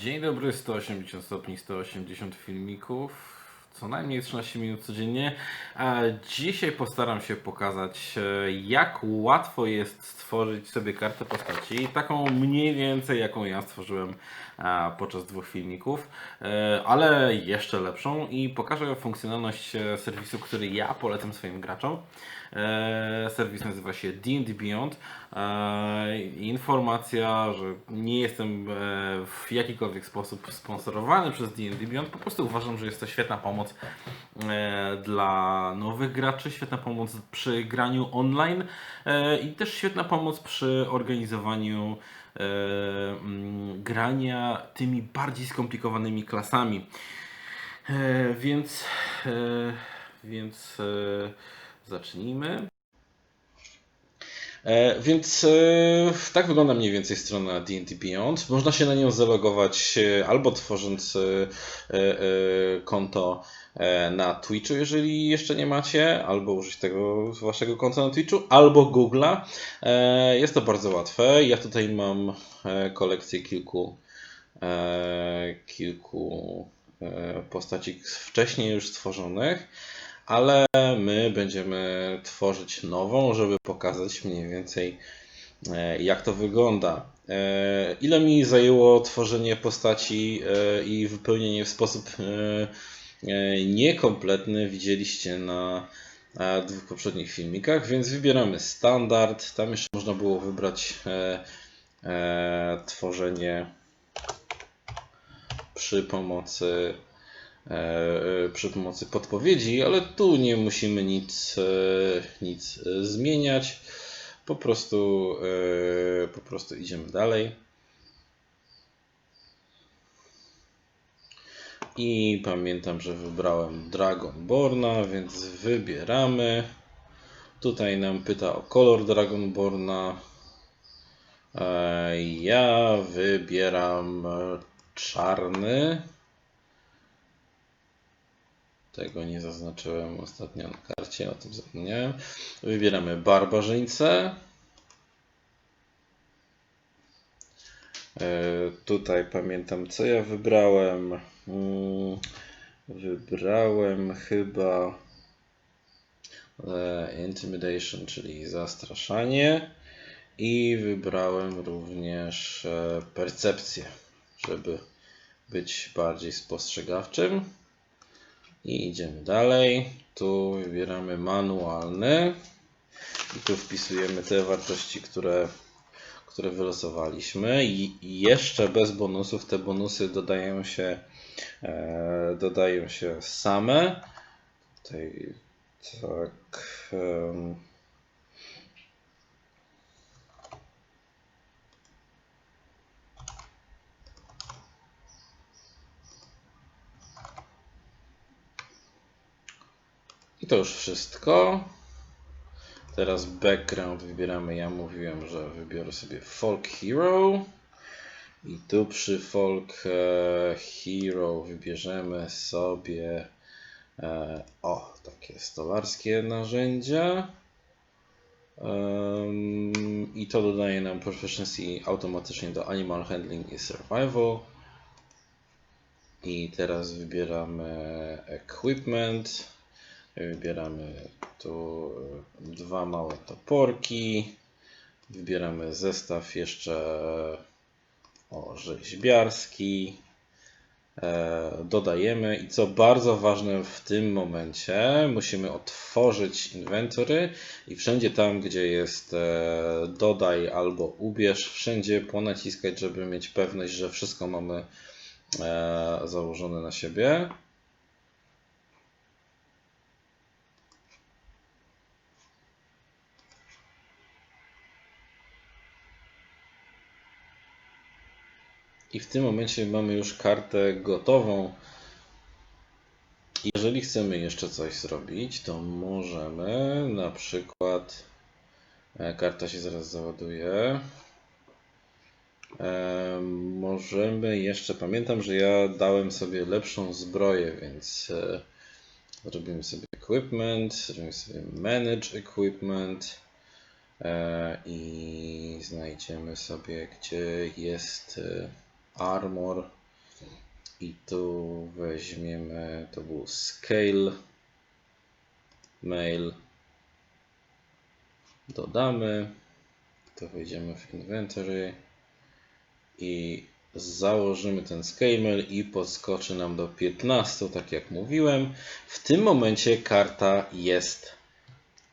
Dzień dobry, 180 stopni, 180 filmików, co najmniej 13 minut codziennie. Dzisiaj postaram się pokazać, e, jak łatwo jest stworzyć sobie kartę postaci, taką mniej więcej jaką ja stworzyłem e, podczas dwóch filmików, e, ale jeszcze lepszą i pokażę funkcjonalność serwisu, który ja polecam swoim graczom. Serwis nazywa się D&D Beyond. Informacja, że nie jestem w jakikolwiek sposób sponsorowany przez D&D Beyond. Po prostu uważam, że jest to świetna pomoc e, dla nowych graczy, świetna pomoc przy graniu online e, i też świetna pomoc przy organizowaniu e, mm, grania tymi bardziej skomplikowanymi klasami. Więc, więc zacznijmy. Więc tak wygląda mniej więcej strona D&D Beyond. Można się na nią zalogować albo tworząc konto na Twitchu, jeżeli jeszcze nie macie, albo użyć tego waszego konta na Twitchu, albo Google'a. E, jest to bardzo łatwe. Ja tutaj mam e, kolekcję kilku e, kilku e, postaci wcześniej już stworzonych, ale my będziemy tworzyć nową, żeby pokazać mniej więcej e, jak to wygląda. E, Ile mi zajęło tworzenie postaci e, i wypełnienie w sposób e, e, niekompletny widzieliście na e, dwóch poprzednich filmikach, więc wybieramy standard. Tam jeszcze można było wybrać e, e, tworzenie przy pomocy e, e, przy pomocy podpowiedzi, ale tu nie musimy nic, e, nic e, zmieniać. Po prostu, e, po prostu idziemy dalej. I pamiętam, że wybrałem Dragonborna, więc wybieramy. Tutaj nam pyta o kolor Dragonborna. E, Ja wybieram czarny. Tego nie zaznaczyłem ostatnio na karcie, o tym zapomniałem. Wybieramy barbarzyńcę. Tutaj pamiętam, co ja wybrałem. Mm, Wybrałem chyba e, Intimidation, czyli zastraszanie. I wybrałem również e, percepcję, żeby być bardziej spostrzegawczym. I idziemy dalej. Tu wybieramy manualny. I tu wpisujemy te wartości, które, które wylosowaliśmy. I jeszcze bez bonusów te bonusy dodają się, e, dodają się same. Tutaj tak. em, I to już wszystko. Teraz background wybieramy. Ja mówiłem, że wybiorę sobie Folk Hero. I tu przy Folk e, Hero wybierzemy sobie e, o takie stolarskie narzędzia. I to dodaje nam proficiency automatycznie do Animal Handling i Survival. I teraz wybieramy Equipment. Wybieramy tu e, dwa małe toporki. Wybieramy zestaw jeszcze o rzeźbiarski. E, Dodajemy i co bardzo ważne w tym momencie, musimy otworzyć inventory i wszędzie tam, gdzie jest e, dodaj albo ubierz, wszędzie ponaciskać, żeby mieć pewność, że wszystko mamy e, założone na siebie. I w tym momencie mamy już kartę gotową. Jeżeli chcemy jeszcze coś zrobić, to możemy na przykład. e, Karta się zaraz załaduje. E, Możemy jeszcze. Pamiętam, że ja dałem sobie lepszą zbroję, więc e, zrobimy sobie equipment, zrobimy sobie manage equipment e, i znajdziemy sobie, gdzie jest. Armor. I tu weźmiemy, to był scale, mail, dodamy, to wejdziemy w inventory. I założymy ten scale mail i podskoczy nam do 15, tak jak mówiłem. W tym momencie karta jest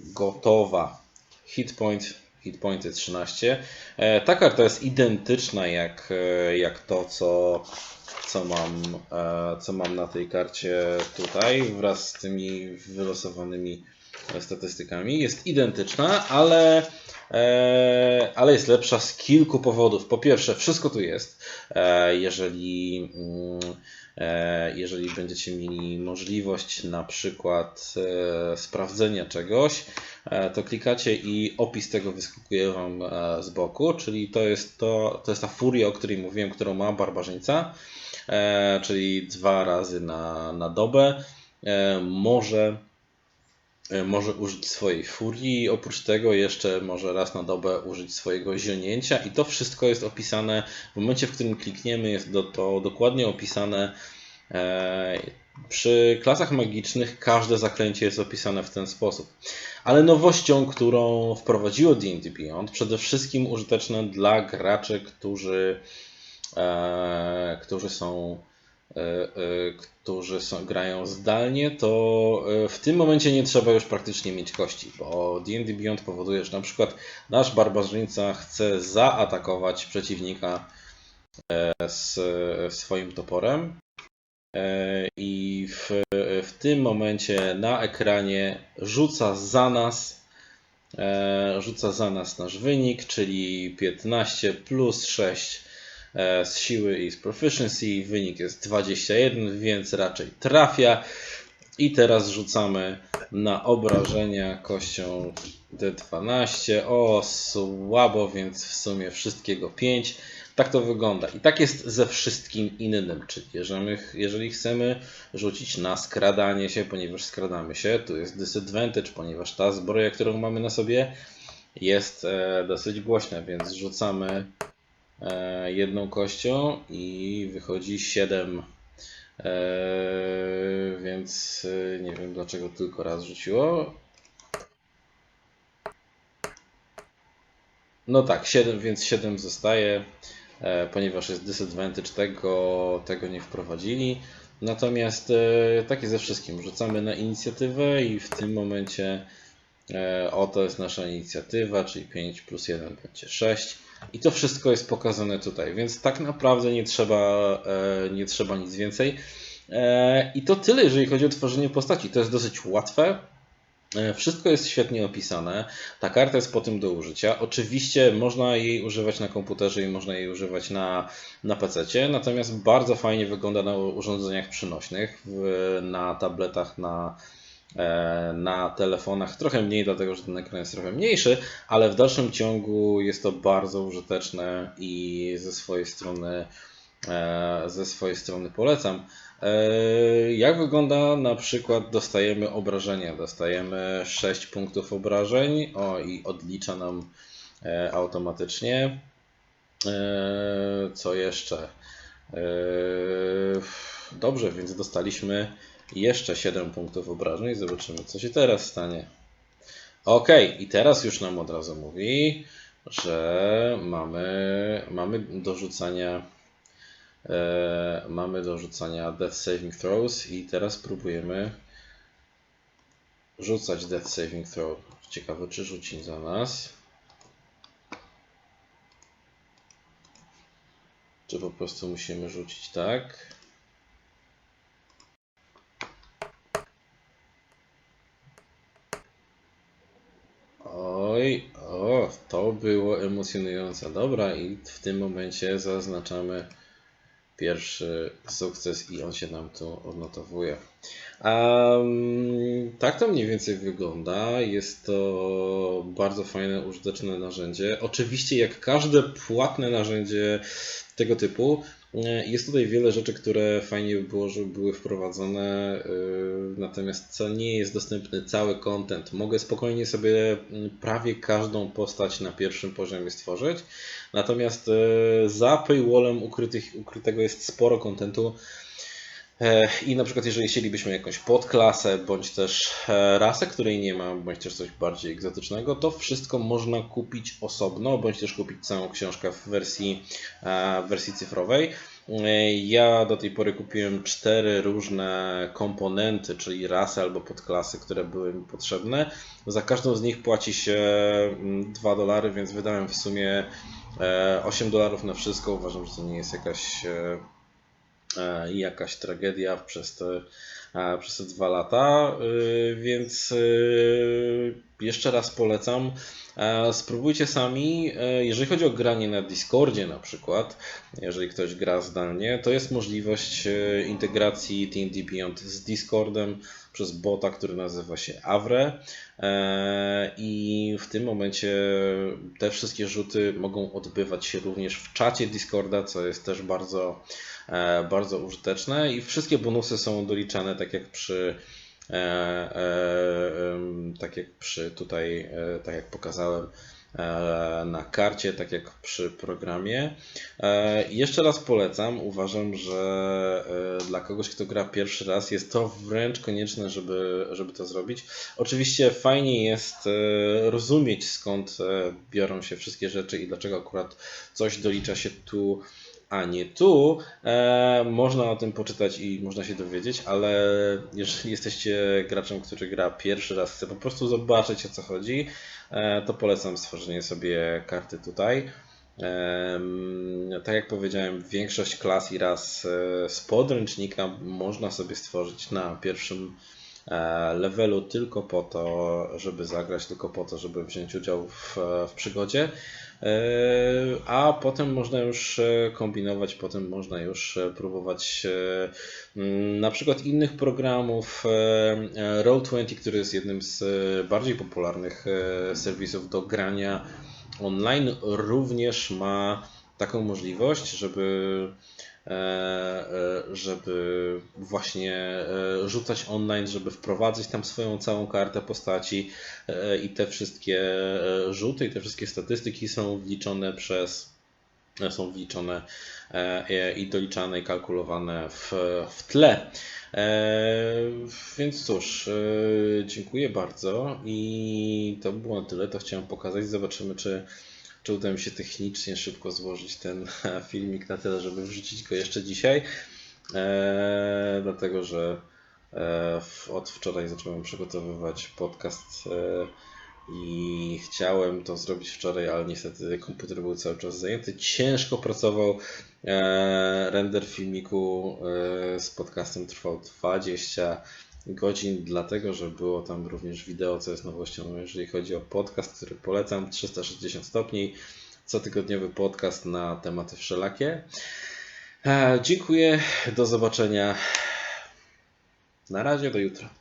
gotowa. Hit point, hit pointy 13. E, Ta karta jest identyczna jak, e, jak to, co, co, mam, e, co mam na tej karcie tutaj, wraz z tymi wylosowanymi statystykami. Jest identyczna, ale, e, ale jest lepsza z kilku powodów. Po pierwsze, wszystko tu jest. E, Jeżeli, mm, e, jeżeli będziecie mieli możliwość na przykład e, sprawdzenia czegoś, e, to klikacie i opis tego wyskakuje Wam e, z boku, czyli to jest, to, to jest ta furia, o której mówiłem, którą ma barbarzyńca, e, czyli dwa razy na, na dobę. E, Może E, może użyć swojej furii, oprócz tego jeszcze może raz na dobę użyć swojego zionięcia i to wszystko jest opisane w momencie, w którym klikniemy, jest do, to dokładnie opisane. E, przy klasach magicznych każde zaklęcie jest opisane w ten sposób. Ale nowością, którą wprowadziło D&D Beyond, przede wszystkim użyteczne dla graczy, którzy, e, którzy są e, e, którzy są, grają zdalnie, to e, w tym momencie nie trzeba już praktycznie mieć kości, bo D&D Beyond powoduje, że na przykład nasz barbarzyńca chce zaatakować przeciwnika e, z swoim toporem e, i w, w tym momencie na ekranie rzuca za nas e, rzuca za nas nasz wynik, czyli 15 plus 6 e, z siły i z proficiency. Wynik jest 21, więc raczej trafia. I teraz rzucamy na obrażenia kością D12. O, słabo, więc w sumie wszystkiego 5. Tak to wygląda. I tak jest ze wszystkim innym. Czyli jeżeli, jeżeli chcemy rzucić na skradanie się, ponieważ skradamy się, tu jest disadvantage, ponieważ ta zbroja, którą mamy na sobie, jest e, dosyć głośna, więc rzucamy e, jedną kością i wychodzi 7. E, więc e, nie wiem dlaczego tylko raz rzuciło. No tak, 7, więc 7 zostaje, e, ponieważ jest disadvantage, tego, tego nie wprowadzili. Natomiast e, takie ze wszystkim. Rzucamy na inicjatywę i w tym momencie e, oto jest nasza inicjatywa, czyli 5 plus 1 będzie 6. I to wszystko jest pokazane tutaj, więc tak naprawdę nie trzeba, e, nie trzeba nic więcej. E, I to tyle, jeżeli chodzi o tworzenie postaci. To jest dosyć łatwe. E, Wszystko jest świetnie opisane. Ta karta jest po tym do użycia. Oczywiście można jej używać na komputerze i można jej używać na, na PC, natomiast bardzo fajnie wygląda na urządzeniach przynośnych, na tabletach, na, na telefonach. Trochę mniej, dlatego że ten ekran jest trochę mniejszy, ale w dalszym ciągu jest to bardzo użyteczne i ze swojej strony, e, ze swojej strony polecam. E, Jak wygląda na przykład dostajemy obrażenia? Dostajemy 6 punktów obrażeń o, i odlicza nam e, automatycznie. E, Co jeszcze? E, Dobrze, więc dostaliśmy jeszcze 7 punktów obrażeń. Zobaczymy, co się teraz stanie. Ok, i teraz już nam od razu mówi, że mamy, mamy do rzucania e, mamy do rzucania Death Saving Throws i teraz próbujemy rzucać Death Saving Throw. Ciekawe, czy rzuci za nas. Czy po prostu musimy rzucić tak? Oj, o, to było emocjonujące. Dobra, i w tym momencie zaznaczamy pierwszy sukces i on się nam tu odnotowuje. Um, tak to mniej więcej wygląda. Jest to bardzo fajne, użyteczne narzędzie. Oczywiście, jak każde płatne narzędzie, tego typu. E, Jest tutaj wiele rzeczy, które fajnie by było, żeby były wprowadzone, e, natomiast co nie jest dostępny cały content. Mogę spokojnie sobie mm, prawie każdą postać na pierwszym poziomie stworzyć, natomiast e, za paywallem ukrytych, ukrytego jest sporo kontentu. E, I na przykład, jeżeli chcielibyśmy jakąś podklasę, bądź też e, rasę, której nie ma, bądź też coś bardziej egzotycznego, to wszystko można kupić osobno, bądź też kupić całą książkę w wersji, e, w wersji cyfrowej. Ja do tej pory kupiłem cztery różne komponenty, czyli rasy albo podklasy, które były mi potrzebne. Za każdą z nich płaci się mm, 2 dolary, więc wydałem w sumie e, 8 dolarów na wszystko. Uważam, że to nie jest jakaś e, e, jakaś tragedia przez te, e, przez te dwa lata, y, więc jeszcze raz polecam. E, Spróbujcie sami, e, jeżeli chodzi o granie na Discordzie na przykład, jeżeli ktoś gra zdalnie, to jest możliwość e, integracji D&D Beyond z Discordem przez bota, który nazywa się Avre. E, i w tym momencie te wszystkie rzuty mogą odbywać się również w czacie Discorda, co jest też bardzo, e, bardzo użyteczne. I wszystkie bonusy są doliczane tak jak przy e, tak jak przy tutaj, tak jak pokazałem na karcie, tak jak przy programie. E, Jeszcze raz polecam. Uważam, że e, dla kogoś, kto gra pierwszy raz, jest to wręcz konieczne, żeby, żeby to zrobić. Oczywiście fajnie jest e, rozumieć skąd e, biorą się wszystkie rzeczy i dlaczego akurat coś dolicza się tu, a nie tu. E, można o tym poczytać i można się dowiedzieć, ale jeżeli jesteście graczem, który gra pierwszy raz, chce po prostu zobaczyć o co chodzi, e, to polecam stworzenie sobie karty tutaj. Tak jak powiedziałem, większość klas i ras e, z podręcznika można sobie stworzyć na pierwszym e, levelu tylko po to, żeby zagrać, tylko po to, żeby wziąć udział w, w przygodzie. E, A potem można już e, kombinować, potem można już e, próbować mm, na przykład innych programów. e, e, Roll20, który jest jednym z bardziej popularnych serwisów do grania online, również ma taką możliwość, żeby żeby właśnie e, rzucać online, żeby wprowadzić tam swoją całą kartę postaci e, i te wszystkie e, rzuty i te wszystkie statystyki są wliczone przez są wliczone e, i doliczane i kalkulowane w, w tle. E, Więc cóż, e, dziękuję bardzo i to było na tyle. To chciałem pokazać. Zobaczymy, czy, czy uda mi się technicznie szybko złożyć ten filmik na tyle, żeby wrzucić go jeszcze dzisiaj. E, Dlatego, że e, w- od wczoraj zacząłem przygotowywać podcast e, i chciałem to zrobić wczoraj, ale niestety komputer był cały czas zajęty. Ciężko pracował. E, Render filmiku e, z podcastem trwał 20 godzin, dlatego że było tam również wideo, co jest nowością, jeżeli chodzi o podcast, który polecam 360 stopni. Cotygodniowy podcast na tematy wszelakie. E, Dziękuję, do zobaczenia. Na razie, do jutra.